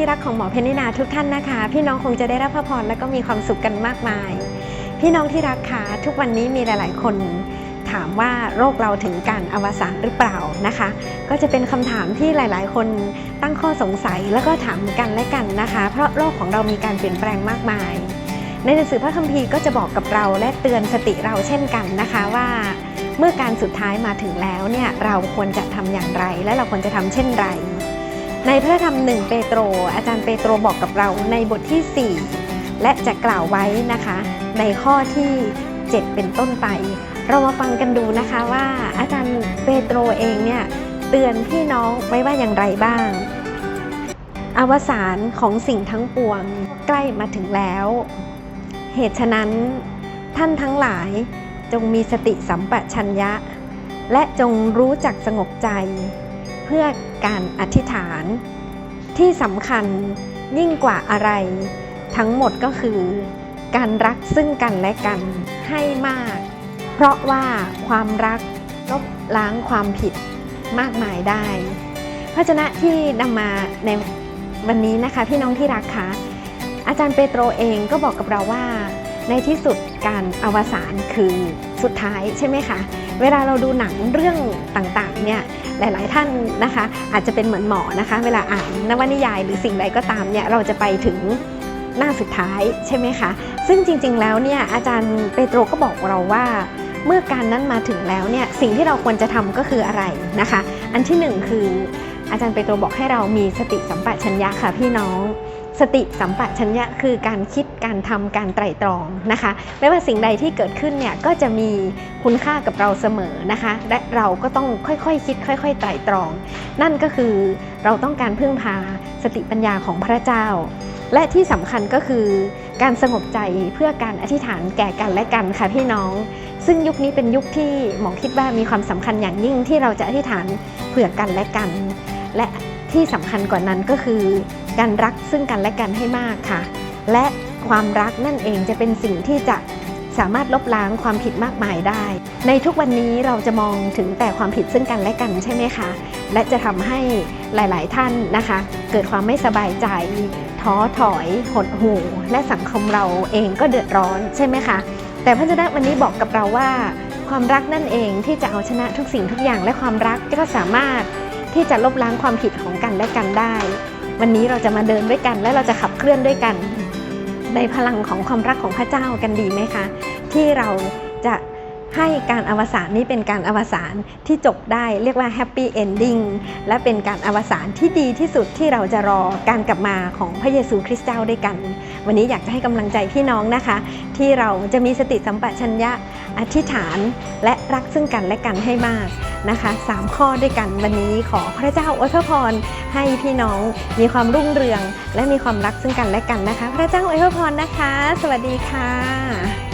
ที่รักของหมอเพนนินาทุกท่านนะคะ พี่น้องคงจะได้รับพระพรและก็มีความสุขกันมากมาย พี่น้องที่รักคะทุกวันนี้มีหลาย ๆ คนถามว่าโรคเราถึงการอวสานหรือเปล่านะคะ ก็จะเป็นคำถามที่หลาย ๆ คนตั้งข้อสงสัยแล้วก็ถามกันและกันนะคะ เพราะโลกของเรามีการเปลี่ยนแปลงมากมาย ในหนังสือพระคัมภีร์ก็จะบอกกับเราและเตือนสติเราเช่นกันนะคะว่า เมื่อการสุดท้ายมาถึงแล้วเนี่ยเราควรจะทำอย่างไร และเราควรจะทำเช่นไร ในพระธรรมหนึ่งเปโตร อาจารย์เปโตรบอกกับเราในบทที่ 4 และจะกล่าวไว้นะคะ ในข้อที่ 7 เป็นต้นไป เรามาฟังกันดูนะคะว่าอาจารย์เปโตรเองเนี่ยเตือนพี่น้องไว้ว่าอย่างไรบ้าง อวสานของสิ่งทั้งปวงใกล้มาถึงแล้ว เหตุฉะนั้นท่านทั้งหลายจงมีสติสัมปชัญญะ และจงรู้จักสงบใจ พื่อการอธิษฐาน ที่สำคัญยิ่งกว่าอะไร ทั้งหมดก็คือ การรักซึ่งกันและกันให้มาก เพราะว่าความรักลบล้างความผิดมากมายได้พระชนะที่นำมาในวันนี้นะคะพี่น้องที่รักคะอาจารย์เปโตรเองก็บอกกับเราว่า ในที่สุดการอวสานคือสุดท้ายใช่ไหมคะ เวลาเราดูหนังเรื่องต่างๆเนี่ยหลาย ๆ ท่านนะคะ อาจจะเป็นเหมือนหมอนะคะ เวลาอ่านนวนิยายหรือสิ่งใดก็ตามเนี่ยเราจะไปถึงหน้าสุดท้ายใช่ไหมคะซึ่งจริง ๆ แล้วเนี่ยอาจารย์เปโตรก็บอกเราว่าเมื่อการนั้นมาถึงแล้วเนี่ยสิ่งที่เราควรจะทำก็คืออะไรนะคะ อันที่หนึ่งคืออาจารย์เปโตรบอกให้เรามีสติสัมปชัญญะค่ะพี่น้อง สติสัมปชัญญะคือการคิดการทำการไตร่ตรองนะคะ ไม่ว่าสิ่งใดที่เกิดขึ้นเนี่ยก็จะมีคุณค่ากับเราเสมอนะคะ และเราก็ต้องค่อยๆคคิด ค่อย ๆ ไตร่ตรอง นั่นก็คือเราต้องการพึ่งพาสติปัญญาของพระเจ้า และที่สำคัญก็คือการสงบใจเพื่อการอธิษฐานแก่กันและกันค่ะพี่น้อง ซึ่งยุคนี้เป็นยุคที่หมอคิดว่ามีความสำคัญอย่างยิ่งที่เราจะอธิษฐานเผื่อกันและกัน และที่สำคัญกว่านั้นก็คือ การรักซึ่งกันและกันให้มากค่ะ และความรักนั่นเองจะเป็นสิ่งที่จะสามารถลบล้างความผิดมากมายได้ ในทุกวันนี้เราจะมองถึงแต่ความผิดซึ่งกันและกันใช่ไหมคะ และจะทำให้หลาย ๆ ท่านนะคะ เกิดความไม่สบายใจ ท้อถอย หดหู่ และสังคมเราเองก็เดือดร้อนใช่ไหมคะ แต่พระเจ้าวันนี้บอกกับเราว่า ความรักนั่นเองที่จะเอาชนะทุกสิ่งทุกอย่างและความรักก็สามารถที่จะลบล้างความผิดของกันและกันได้ วันนี้เราจะมาเดินด้วยกัน และเราจะขับเคลื่อนด้วยกัน ในพลังของความรักของพระเจ้ากันดีไหมคะ ที่เราจะ ให้การอวสานนี้เป็นการอวสานที่จบได้เรียกว่าแฮปปี้เอนดิ้งและเป็นการอวสานที่ดีที่สุดที่เราจะรอการกลับมาของพระเยซูคริสต์เจ้าด้วยกัน วันนี้อยากจะให้กำลังใจพี่น้องนะคะ ที่เราจะมีสติสัมปชัญญะอธิษฐาน และรักซึ่งกันและกันให้มากนะคะสามข้อด้วยกันวันนี้ขอพระเจ้าอวยพรให้พี่น้องมีความรุ่งเรือง และมีความรักซึ่งกันและกันนะคะ พระเจ้าอวยพรนะคะ สวัสดีค่ะ